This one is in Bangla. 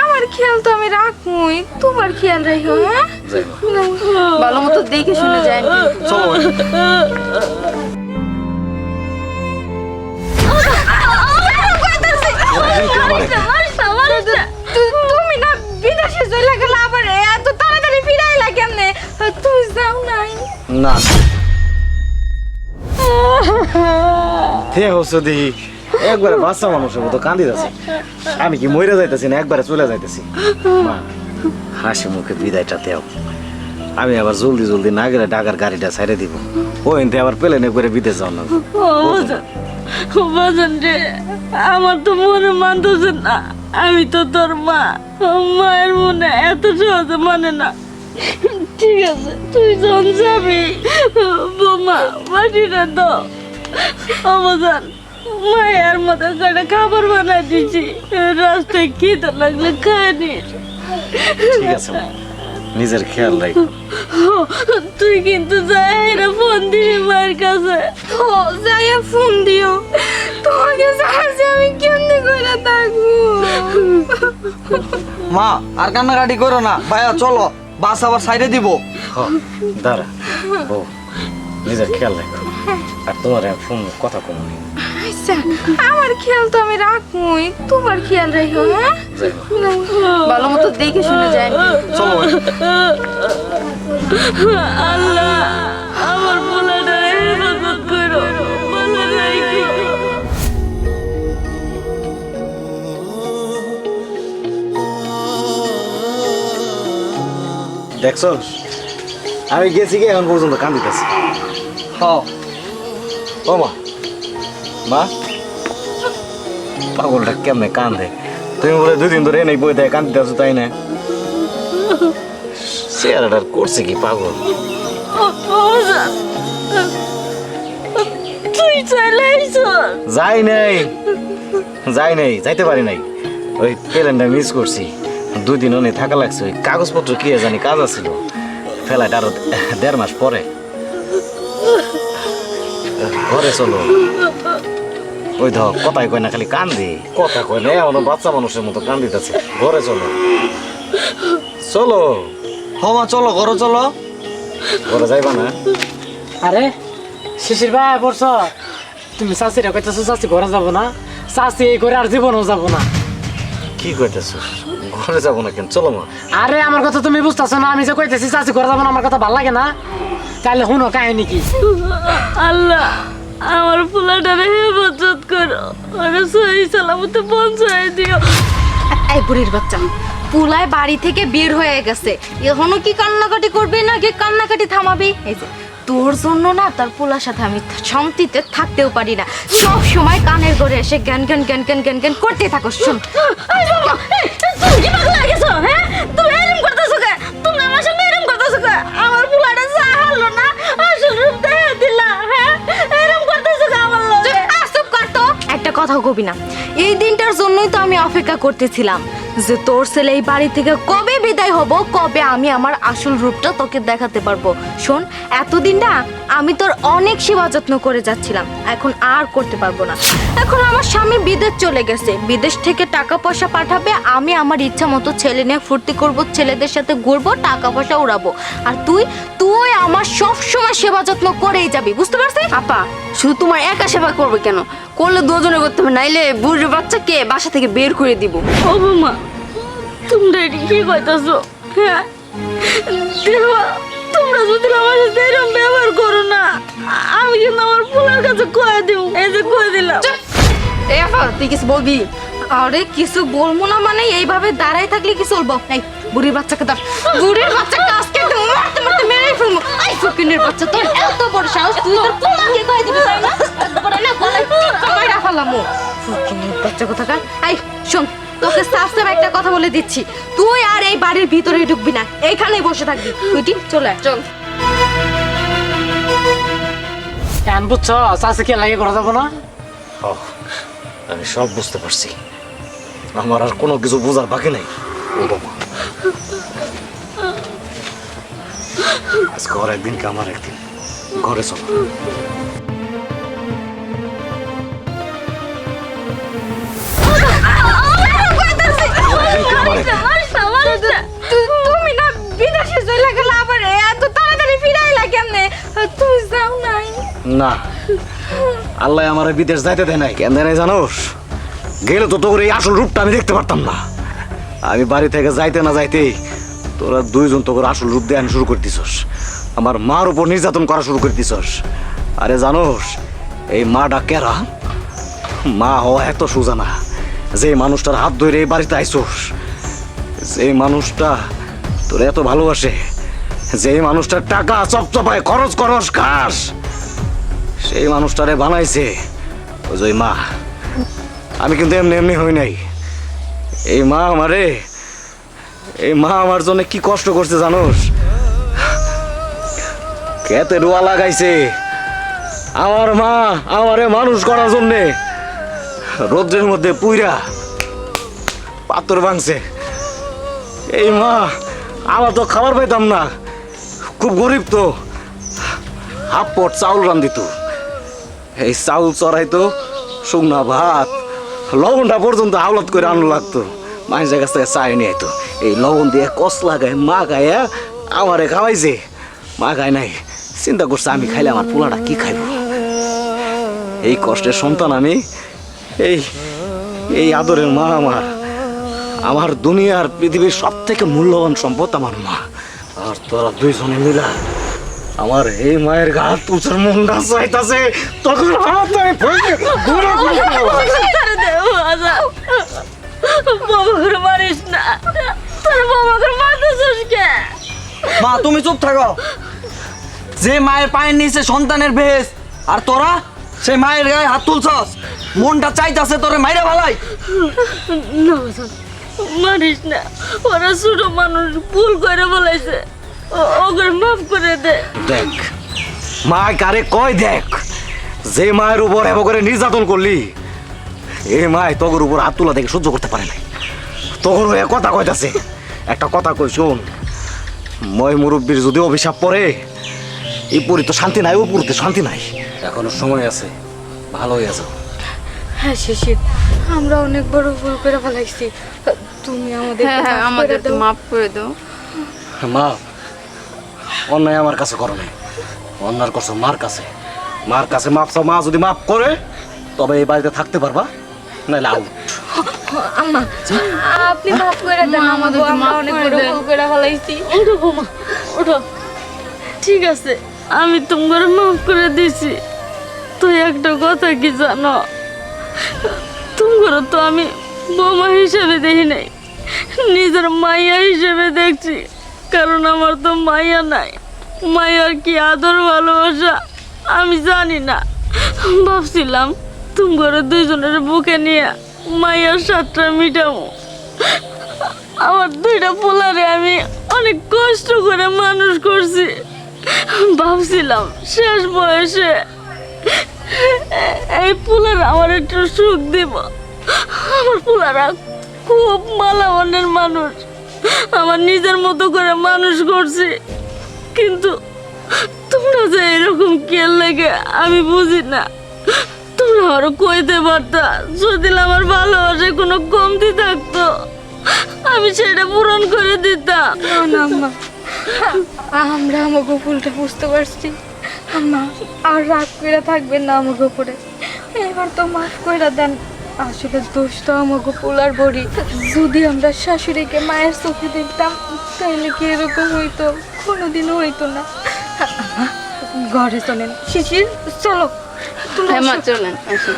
আমার খেয়াল তো আমি রাখবই তোমার খেয়াল রাখো হ্যাঁ? ভালো মতো দেখে শুনে চলো তুমি না বিদেশে চলে গেলে আবার এত তাড়াতাড়ি ফিরাইলা কেমনে? তুমি যাও নাই। না। একবারে বাচ্চা মানুষের মতো কান্দি যাচ্ছে আমি কি মরে যাইতেছি না, একবারে চলে যাইতেছি? হাসি মুখে বিদায়টা দেও। আমি আবার জলদি জলদি না গেলে ডাকার গাড়িটা ছাইড়ে দিব। ও আবার প্লেনে করে বিদেশ যাও না বাজান রে, আমার তো মনে মানতেছে না। আমি তো তোর মা, মায়ের মনে এত সহজে মানে না। ঠিক আছে, তুই যখন যাবি, বোমা, মাটিটা তো অবদান মায়ের মতো করে খাবার বানাই দিছি রাস্তায় খিদে লাগলে খায় নিস ঠিক আছে নিজের খেয়াল রাখো। তুই কিন্তু যাই ফোন দিবি মায়ের কাছে। ও ফোন দিও। তোমাকে সাহায্যে আমি কেমনে করে থাকব? মা আর কান্নাকাটি করো না। ভাইয়া চলো বাস আবার সাইডে দিব। দাঁড়া। ও নিজের খেয়াল রাখো। আর তোমার ফোন কথা কম আচ্ছা আমার খেয়াল তো আমি রাখবই। তোমার খেয়াল রাখো হ্যাঁ? ভালো মতো দেখে শুনে যায়। চলো। আল্লাহ আমার পোলাটা হেফাজত করো। দেখছস আমি গেছি কি এখন পর্যন্ত কান্দিতেছি। হ ও মা। মা? পাগলটা কেমনে কান্দে? তুমি বলে দুদিন ধরে এনেই বই দেয় কান্দিতে আছো তাই না? চেহারাটার করছে কি পাগল? তুই চলে যাই নাই যাই নাই যাইতে পারি নাই। ওই প্লেনটা মিস করছি। দুই দিন অনেক থাকা লাগছে ওই কাগজপত্র কি জানি কাজ আছিল। ফেলাইটা আরও দেড় মাস পরে। ঘরে চলো। ওই ধর কথাই কয় না খালি কান্দি। কথা কয় না এমন বাচ্চা মানুষের মতো কান্দিতেছে। ঘরে চলো। চলো। হ মা চলো ঘরে চলো। ঘরে যাইবা না? আরে শিশির ভাই পড়ছ? তুমি চাষিরা কইতেছো চাষি ঘরে যাব না? চাষি এই করে আর জীবনও যাব না। কি কইতেছ? ঘরে যাব না কেন? চলো মা। আরে আমার কথা তুমি বুঝতেছো না আমি যে কইতেছি চাষি ঘরে যাব না আমার কথা ভালো লাগে না? তাহলে শুনো কাহিনী কি? আল্লাহ। আমার পোলাটারে হেফাজত করো। আরে সহি সালামতে পৌঁছায় দিও। এই বুড়ির বাচ্চা পুলায় বাড়ি থেকে বের হয়ে গেছে। এখনও কি কান্নাকাটি করবে না কি কান্নাকাটি থামাবি? এই যে তোর জন্য না তার পোলার সাথে আমি শান্তিতে থাকতেও পারি না। সব সময় কানের করে এসে জ্ঞান জ্ঞান জ্ঞান জ্ঞান জ্ঞান জ্ঞান করতে থাকো শোন। তুমি কি পাগল হয়ে গেছো, হ্যাঁ? তুমি একটা কথা কবি না। এই দিনটার জন্যই তো আমি অপেক্ষা করতেছিলাম যে তোর ছেলে এই বাড়ি থেকে কবে বিদায় হব, কবে আমি আমার আসল রূপটা তোকে দেখাতে পারব। শোন এতদিন না আমি তোর অনেক সেবা যত্ন করে যাচ্ছিলাম, এখন আর করতে পারব না। এখন আমার স্বামী বিদেশ চলে গেছে, বিদেশ থেকে টাকা পয়সা পাঠাবে, আমি আমার ইচ্ছা মতো ছেলে নিয়ে ফুর্তি করব, ছেলেদের সাথে ঘুরবো, টাকা পয়সা উড়াবো। আর তুই তুই আমার সব সময় সেবা যত্ন করেই যাবি, বুঝতে পারছিস? আপা, শুধু তোমার একা সেবা করবে কেন? করলে দুজনে করতে হবে নাইলে বুড়ির বাচ্চাকে বাসা থেকে বের করে দিব। ও বৌমা, তোমরা এটা কি কইতাছো, হ্যাঁ? দেবা, তোমরা যদি আমার সাথে এরম ব্যবহার করো না আমি কিন্তু আমার পোলার কাছে কয়ে দিব। এই যে কয়ে দিলাম। এ আপা তুই কিছু বলবি? আরে কিছু বলব না মানে এইভাবে দাঁড়াই থাকলে কি চলবো এই বুড়ির বাচ্চাকে ধর। বুড়ির বাচ্চাকে আজকে মারতে মারতে মেরেই ফেলব। এই ফকিনের বাচ্চা তোর এত বড় সাহস তুই তোর পোলাকে কয়ে দিবি তাই না এত বড় না গলায় টিপ ফকিনের বাচ্চা কোথাকার? এই শোন তোকে সাফ সাফ একটা কথা বলে দিচ্ছি। তুই আর এই বাড়ির ভিতরে ঢুকবি না এইখানেই বসে থাকবি। তুই ঠিক? চলে। চল। কেন বুঝছ? চাষি কে লাগে ঘরে যাব না? আমি সব বুঝতে পারছি। আমার আর কোনো কিছু বোঝার বাকি নাই। ও বাবা। আজকে ওর একদিন কি আমার একদিন। ঘরে চলো। না, আল্লাহ আমার বিদেশ যাইতে দেয় নাই। কেন দেয় জানোস গেলে তো তোর এই আসল রূপটা আমি দেখতে পারতাম না। আমি বাড়ি থেকে যাইতে না যাইতেই তোরা দুইজন তোর আসল রূপ দেয় শুরু করে দিছস। আমার মার উপর নির্যাতন করা শুরু করে দিছস। আরে জানোস এই মাটা কেরা? মা হওয়া এত সোজা না। যে মানুষটার হাত ধরে এই বাড়িতে আইসোস যে মানুষটা তোর এত ভালোবাসে যে মানুষটার টাকা চপচপায় খরচ খরচ খাস। সেই মানুষটারে বানাইছে ওই মা। আমি কিন্তু এমনি এমনি হই নাই। এই মা আমারে, এই মা আমার জন্য কি কষ্ট করছে জানোস? খেতে রোয়া লাগাইছে। আমার মা আমারে মানুষ করার জন্যে রোদ্রের মধ্যে পুইরা পাথর ভাঙছে। এই মা, আমার তো খাবার পাইতাম না। খুব গরিব তো। হাফ পট চাউল রান্ধিত এই চাউল চড়াইতো শুকনা ভাত, লবণটা পর্যন্ত আওলাত করে আনু লাগতো। মানুষের কাছ থেকে চাই নিয়ে আইতো। এই লবণ দিয়ে কষ লাগায়, মা গায়ে, আমারে খাওয়াইছে। মা গায় নাই, চিন্তা করছে আমি খাইলে আমার পোলাটা কি খাইব? এই কষ্টের সন্তান আমি, এই এই আদরের মা আমার। আমার দুনিয়ার পৃথিবীর সব থেকে মূল্যবান সম্পদ আমার মা। আর তোরা দুইজনে মিলা আমার এই মায়ের গা তুষের মনটা চাইতাছে তখন হাত মারিস না তোর বাবাকে মারতেছিস কে মা তুমি চুপ থাকো যে মায়ের পায়ের নিচে সন্তানের বেশ আর তোরা সেই মায়ের গায়ে হাত তুলছস মনটা চাইতাছে তোরে মাইরা ভালাই না মারিস না। ওরা ছোট মানুষ ভুল করে বলাইছে ও- ওকে মাফ করে দে। দেখ মা কারে কয় দেখ যে মায়ের উপর এব করে নির্যাতন করলি এ মায় তগর উপর হাত তোলা দেখে সহ্য করতে পারে নাই। তগর হয়ে কথা কইতাছে। একটা কথা কই শোন ময় মুরব্বীর যদি অভিশাপ পড়ে এই পুরী তো শান্তি নাই ও পুরীতে শান্তি নাই। এখনও সময় আছে ভালো হয়ে যাও। হ্যাঁ শিশির আমরা অনেক বড় ভুল করে ফেলাইছি। তুমি আমাদের হ্যাঁ আমাদের তো মাফ করে দাও। মা অন্যায় আমার কাছে করো নাই। অন্যার করছ মার কাছে। মার কাছে মাপ চাও মা যদি মাফ করে তবে এই বাড়িতে থাকতে পারবা নাহলে আউট আম্মা আপনি মাফ করে দেন আমাদের আমরা অনেক বড় ভুল করে ফেলাইছি ওঠো বোমা ওঠো। ঠিক আছে আমি তোমার মাফ করে দিছি। তুই একটা কথা কি জানো? তোমার তো আমি বোমা হিসেবে দেখি নাই। নিজের মাইয়া হিসেবে দেখছি, কারণ আমার তো মাইয়া নাই। মাইয়ার কি আদর, ভালোবাসা, আমি জানি না। ভাবছিলাম তোমার দুইজনের বুকে নিয়ে মাইয়ার সাতটা মিটামো আমার দুইটা পোলারে আমি অনেক কষ্ট করে মানুষ করছি। ভাবছিলাম, শেষ বয়সে এই পোলার আমার একটু সুখ দিব। আমার পোলারা খুব মালামানের মানুষ। আমার নিজের মতো করে মানুষ করছি। কিন্তু তোমরা যে এরকম কেল লেগে আমি বুঝি না। তোমরা আরও কইতে পারতা, যদি আমার ভালোবাসায় কোনো কমতি থাকতো, আমি সেটা পূরণ করে দিতাম। আম্মা। আমরা আমাকে ভুলটা বুঝতে পারছি। আম্মা, আর রাগ করে থাকবেন না আমাকে উপরে। এবার তো মাফ করে দেন। আসলে দোষ তো আমাকে পোলার বড়ি। যদি আমরা শাশুড়িকে মায়ের চোখে দেখতাম তাহলে কি এরকম হইতো? কোনোদিনও হইতো না। ঘরে চলেন শিশির চলো হ্যাঁ। চলেন আসি।